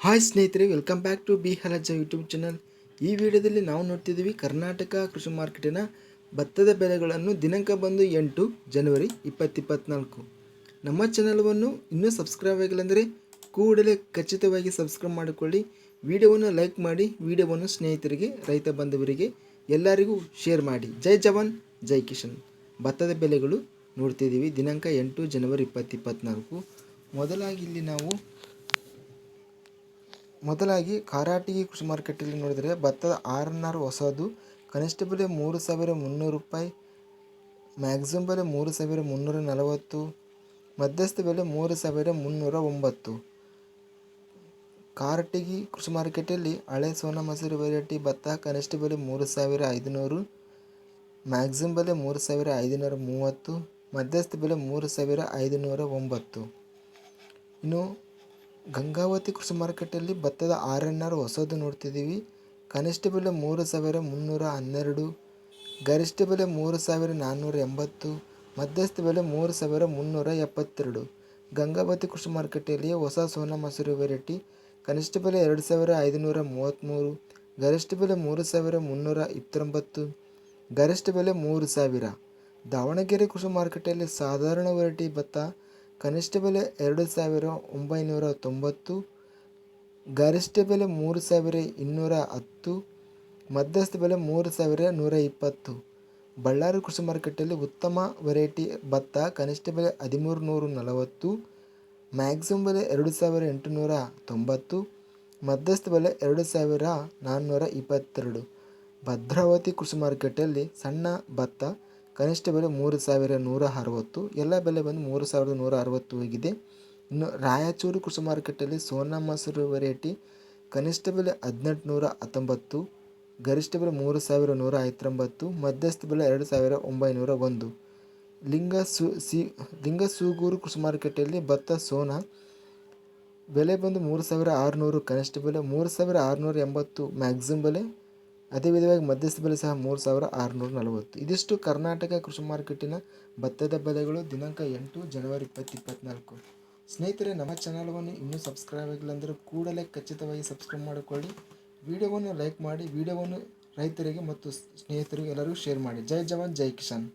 Hi ಸ್ನೇಹಿತರೆ welcome back to ಬಿ ಹಲಜ ಯೂಟ್ಯೂಬ್ ಚಾನಲ್ ಈ ವಿಡಿಯೋದಲ್ಲಿ ನಾವು ನೋಡ್ತಿದ್ದೀವಿ ಕರ್ನಾಟಕ ಕೃಷಿ ಮಾರ್ಕೆಟಿನ ಭತ್ತದ ಬೆಲೆಗಳನ್ನು ದಿನಾಂಕ ಬಂದು ಎಂಟು ಜನವರಿ ಇಪ್ಪತ್ತಿಪ್ಪತ್ನಾಲ್ಕು. ನಮ್ಮ ಚಾನಲ್ವನ್ನು ಇನ್ನೂ ಸಬ್ಸ್ಕ್ರೈಬ್ ಆಗಿಲ್ಲ ಅಂದರೆ ಕೂಡಲೇ ಖಚಿತವಾಗಿ ಸಬ್ಸ್ಕ್ರೈಬ್ ಮಾಡಿಕೊಳ್ಳಿ. ವಿಡಿಯೋವನ್ನು ಲೈಕ್ ಮಾಡಿ, ವಿಡಿಯೋವನ್ನು ಸ್ನೇಹಿತರಿಗೆ, ರೈತ ಬಾಂಧವರಿಗೆ ಎಲ್ಲರಿಗೂ ಶೇರ್ ಮಾಡಿ. ಜೈ ಜವಾನ್, ಜೈ ಕಿಶನ್ ಭತ್ತದ ಬೆಲೆಗಳು ನೋಡ್ತಿದ್ದೀವಿ ದಿನಾಂಕ ಎಂಟು ಜನವರಿ ಇಪ್ಪತ್ತಿಪ್ಪತ್ನಾಲ್ಕು. ಮೊದಲಾಗಿ ಇಲ್ಲಿ ನಾವು ಮೊದಲಾಗಿ ಕಾರಾಟಿಗೆ ಕೃಷಿ ಮಾರುಕಟ್ಟೆಯಲ್ಲಿ ನೋಡಿದರೆ ಭತ್ತದ ಆರ್ ಎನ್ ಆರ್ ಹೊಸದು, ಕನಿಷ್ಠ ಬೆಲೆ ಮೂರು ಸಾವಿರ ಮುನ್ನೂರು ರೂಪಾಯಿ ಮ್ಯಾಕ್ಸಿಮಮ್ ಬೆಲೆ ಮೂರು ಸಾವಿರ ಮುನ್ನೂರ ನಲವತ್ತು, ಮಧ್ಯಸ್ಥ ಬೆಲೆ ಮೂರು ಸಾವಿರ ಮುನ್ನೂರ ಒಂಬತ್ತು. ಕಾರಟಗಿ ಕೃಷಿ ಮಾರುಕಟ್ಟೆಯಲ್ಲಿ ಹಳೆ ಸೋನಾ ಮಸೂರಿ ವೆರೈಟಿ ಭತ್ತ ಕನಿಷ್ಠ ಬೆಲೆ ಮೂರು ಸಾವಿರ ಐದುನೂರು ಮ್ಯಾಕ್ಸಿಮಮ್ ಬೆಲೆ ಮೂರು ಸಾವಿರ ಐದುನೂರ ಮೂವತ್ತು, ಮಧ್ಯಸ್ಥ ಬೆಲೆ ಮೂರು ಸಾವಿರ ಐದುನೂರ ಒಂಬತ್ತು. ಇನ್ನು ಗಂಗಾವತಿ ಕೃಷಿ ಮಾರುಕಟ್ಟೆಯಲ್ಲಿ ಭತ್ತದ ಆರ್ ಎನ್ ಆರ್ ಹೊಸದು ನೋಡ್ತಿದ್ದೀವಿ. ಕನಿಷ್ಠ ಬೆಲೆ ಮೂರು ಸಾವಿರ ಮುನ್ನೂರ ಹನ್ನೆರಡು, ಗರಿಷ್ಠ ಬೆಲೆ ಮೂರು ಸಾವಿರ ನಾನ್ನೂರ ಎಂಬತ್ತು, ಮಧ್ಯಸ್ಥ ಬೆಲೆ ಮೂರು ಸಾವಿರ ಮುನ್ನೂರ ಎಪ್ಪತ್ತೆರಡು. ಗಂಗಾವತಿ ಕೃಷಿ ಮಾರುಕಟ್ಟೆಯಲ್ಲಿ ಹೊಸ ಸೋನಾ ಮಸೂರಿ ವೆರೈಟಿ, ಕನಿಷ್ಠ ಬೆಲೆ ಎರಡು ಸಾವಿರ ಐದುನೂರ ಮೂವತ್ತ್ಮೂರು, ಗರಿಷ್ಠ ಬೆಲೆ ಮೂರು ಸಾವಿರ ಮುನ್ನೂರ ಇಪ್ಪತ್ತೊಂಬತ್ತು, ಗರಿಷ್ಠ ಬೆಲೆ ಮೂರು ಸಾವಿರ. ದಾವಣಗೆರೆ ಕೃಷಿ ಮಾರುಕಟ್ಟೆಯಲ್ಲಿ ಸಾಧಾರಣ ವೆರೈಟಿ ಭತ್ತ ಕನಿಷ್ಠ ಬೆಲೆ ಎರಡು ಸಾವಿರ ಒಂಬೈನೂರ ತೊಂಬತ್ತು, ಗರಿಷ್ಠ ಬೆಲೆ ಮೂರು ಸಾವಿರ ಇನ್ನೂರ ಹತ್ತು, ಮಧ್ಯಸ್ಥ ಬೆಲೆ ಮೂರು ಸಾವಿರ ನೂರ ಇಪ್ಪತ್ತು. ಬಳ್ಳಾರಿ ಕೃಷಿ ಮಾರುಕಟ್ಟೆಯಲ್ಲಿ ಉತ್ತಮ ವೆರೈಟಿ ಭತ್ತ ಕನಿಷ್ಠ ಬೆಲೆ ಹದಿಮೂರು ನೂರು ನಲವತ್ತು ಮ್ಯಾಕ್ಸಿಮಮ್ ಬೆಲೆ ಎರಡು ಸಾವಿರ ಎಂಟುನೂರ ತೊಂಬತ್ತು, ಮಧ್ಯಸ್ಥ ಬೆಲೆ ಎರಡು ಸಾವಿರ ನಾನ್ನೂರ ಇಪ್ಪತ್ತೆರಡು. ಭದ್ರಾವತಿ ಕೃಷಿ ಮಾರುಕಟ್ಟೆಯಲ್ಲಿ ಸಣ್ಣ ಭತ್ತ ಕನಿಷ್ಠ ಬೆಲೆ ಮೂರು ಸಾವಿರ ನೂರ ಅರವತ್ತು ಎಲ್ಲ ಬೆಲೆ ಬಂದು ಮೂರು ಸಾವಿರದ ನೂರ ಅರವತ್ತು ಹೋಗಿದೆ. ಇನ್ನು ರಾಯಚೂರು ಕೃಷಿ ಮಾರುಕಟ್ಟೆಯಲ್ಲಿ ಸೋನಾ ಮಸೂರು ವೆರೈಟಿ ಕನಿಷ್ಠ ಬೆಲೆ ಹದಿನೆಂಟು ನೂರ ಹತ್ತೊಂಬತ್ತು ಗರಿಷ್ಠ ಬೆಲೆ ಮೂರು ಸಾವಿರ ನೂರ ಐವತ್ತೊಂಬತ್ತು ಮಧ್ಯಸ್ಥ ಬೆಲೆ ಎರಡು ಸಾವಿರ ಒಂಬೈನೂರ ಒಂದು ಲಿಂಗ ಸು ಸಿ ಲಿಂಗ ಸೂಗೂರು ಕೃಷಿ ಮಾರುಕಟ್ಟೆಯಲ್ಲಿ ಭತ್ತ, ಸೋನಾ ಬೆಲೆ ಬಂದು ಮೂರು ಸಾವಿರ ಆರುನೂರು, ಕನಿಷ್ಠ ಬೆಲೆ ಮೂರು ಸಾವಿರ ಆರುನೂರ ಎಂಬತ್ತು ಮ್ಯಾಕ್ಸಿಮಮ್ ಬೆಲೆ ಅದೇ ವಿಧವಾಗಿ ಮಧ್ಯಸ್ಥ ಬೆಲೆ ಸಹ ಮೂರು ಸಾವಿರ ಆರುನೂರ ನಲವತ್ತು. ಇದಿಷ್ಟು ಕರ್ನಾಟಕ ಕೃಷಿ ಮಾರುಕಟ್ಟಿನ ಭತ್ತದ ಬೆಲೆಗಳು ದಿನಾಂಕ ಎಂಟು ಜನವರಿ ಇಪ್ಪತ್ತು ಇಪ್ಪತ್ತ್ನಾಲ್ಕು ಸ್ನೇಹಿತರೆ, ನಮ್ಮ ಚಾನಲ್ವನ್ನು ಇನ್ನೂ ಸಬ್ಸ್ಕ್ರೈಬ್ ಆಗಿಲ್ಲ ಅಂದರೆ ಕೂಡಲೇ ಖಚಿತವಾಗಿ ಸಬ್ಸ್ಕ್ರೈಬ್ ಮಾಡಿಕೊಳ್ಳಿ. ವಿಡಿಯೋವನ್ನು ಲೈಕ್ ಮಾಡಿ, ವಿಡಿಯೋವನ್ನು ರೈತರಿಗೆ ಮತ್ತು ಸ್ನೇಹಿತರಿಗೆ ಎಲ್ಲರಿಗೂ ಶೇರ್ ಮಾಡಿ. ಜೈ ಜವಾನ್, ಜೈ ಕಿಶನ್